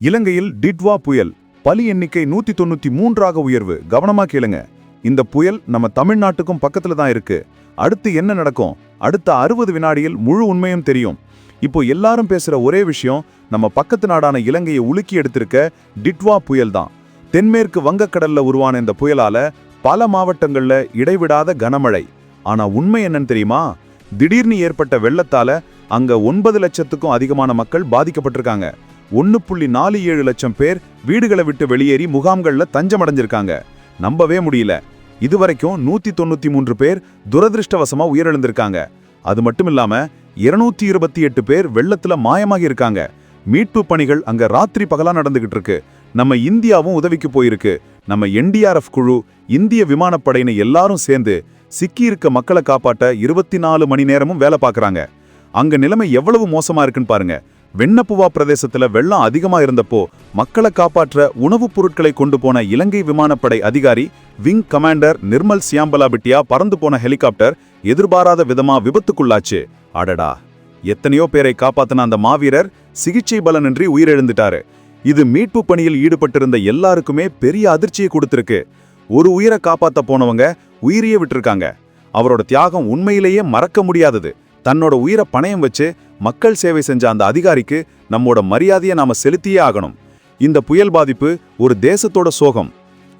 இலங்கையில் டிட்வா புயல் பலி எண்ணிக்கை நூத்தி தொண்ணூத்தி மூன்றாக உயர்வு. கவனமா கேளுங்க. இந்த புயல் நம்ம தமிழ்நாட்டுக்கும் பக்கத்துல தான் இருக்கு. அடுத்து என்ன நடக்கும்? அடுத்த அறுபது வினாடியில் முழு உண்மையும் தெரியும். இப்போ எல்லாரும் பேசுற ஒரே விஷயம் நம்ம பக்கத்து நாடான இலங்கையை உலுக்கி எடுத்திருக்க டிட்வா புயல் தான். தென்மேற்கு வங்கக்கடல்ல உருவான இந்த புயலால பல மாவட்டங்கள்ல இடைவிடாத கனமழை. ஆனா உண்மை என்னன்னு தெரியுமா? திடீர்னு ஏற்பட்ட வெள்ளத்தால அங்க ஒன்பது லட்சத்துக்கும் அதிகமான மக்கள் பாதிக்கப்பட்டிருக்காங்க. ஒன்னு புள்ளி நாலு ஏழு லட்சம் பேர் வீடுகளை விட்டு வெளியேறி முகாம்கள்ல தஞ்சமடைஞ்சிருக்காங்க. நம்பவே முடியல. இதுவரைக்கும் நூத்தி தொண்ணூத்தி மூன்று பேர் துரதிருஷ்டவசமா உயிரிழந்திருக்காங்க. அது மட்டும் இல்லாம இருநூத்தி இருபத்தி எட்டு பேர் வெள்ளத்துல மாயமாகி இருக்காங்க மீட்பு பணிகள் அங்க ராத்திரி பகலா நடந்துகிட்டு இருக்கு நம்ம இந்தியாவும் உதவிக்கு போயிருக்கு. நம்ம என்டிஆர்எஃப் குழு இந்திய விமானப்படையின எல்லாரும் சேர்ந்து சிக்கி இருக்க மக்களை காப்பாற்ற இருபத்தி நாலு மணி நேரமும் வேலை பார்க்கறாங்க. அங்க நிலைமை எவ்வளவு மோசமா இருக்குன்னு பாருங்க. வெண்ணப்புவா பிரதேசத்துல வெள்ளம் அதிகமா இருந்தப்போ மக்களை காப்பாற்ற உணவுப் பொருட்களை கொண்டு போன இலங்கை விமானப்படை அதிகாரி wing commander Nirmal Siyambalapitiya பறந்து போன ஹெலிகாப்டர் எதிர்பாராத விதமா விபத்துக்குள்ளாச்சு. அடடா! எத்தனையோ பேரை காப்பாத்தின அந்த மாவீரர் சிகிச்சை பலனின்றி உயிரிழந்துட்டாரு. இது மீட்பு பணியில் ஈடுபட்டிருந்த எல்லாருக்குமே பெரிய அதிர்ச்சியை கொடுத்திருக்கு. ஒரு உயிரை காப்பாத்த போனவங்க உயிரையே விட்டுருக்காங்க. அவரோட தியாகம் உண்மையிலேயே மறக்க முடியாதது. தன்னோட உயிரை பணயம் வச்சு மக்கள் சேவை செஞ்ச அந்த அதிகாரிக்கு நம்மோட மரியாதையை நாம செலுத்தியே ஆகணும். இந்த புயல் பாதிப்பு ஒரு தேசத்தோட சோகம்.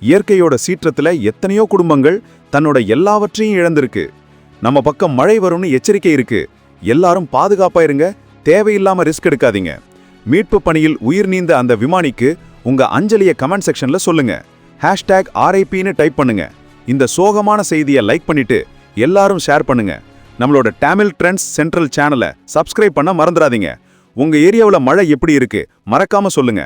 இயற்கையோட சீற்றத்தில் எத்தனையோ குடும்பங்கள் தன்னோட எல்லாவற்றையும் இழந்திருக்கு. நம்ம பக்கம் மழை வரும்னு எச்சரிக்கை இருக்கு. எல்லாரும் பாதுகாப்பா இருங்க தேவையில்லாம ரிஸ்க் எடுக்காதீங்க. மீட்பு பணியில் உயிர் நீந்த அந்த விமானிக்கு உங்க அஞ்சலியை கமெண்ட் செக்ஷன்ல சொல்லுங்க. ஹேஷ்டேக் ஆர்ஐபின்னு டைப் பண்ணுங்க. இந்த சோகமான செய்தியை லைக் பண்ணிட்டு எல்லாரும் ஷேர் பண்ணுங்க. நம்மளோட தமிழ் ட்ரெண்ட்ஸ் சென்ட்ரல் சேனலை சப்ஸ்கிரைப் பண்ண மறந்துடாதீங்க. உங்க ஏரியாவுல மழை எப்படி இருக்கு? மறக்காம சொல்லுங்க.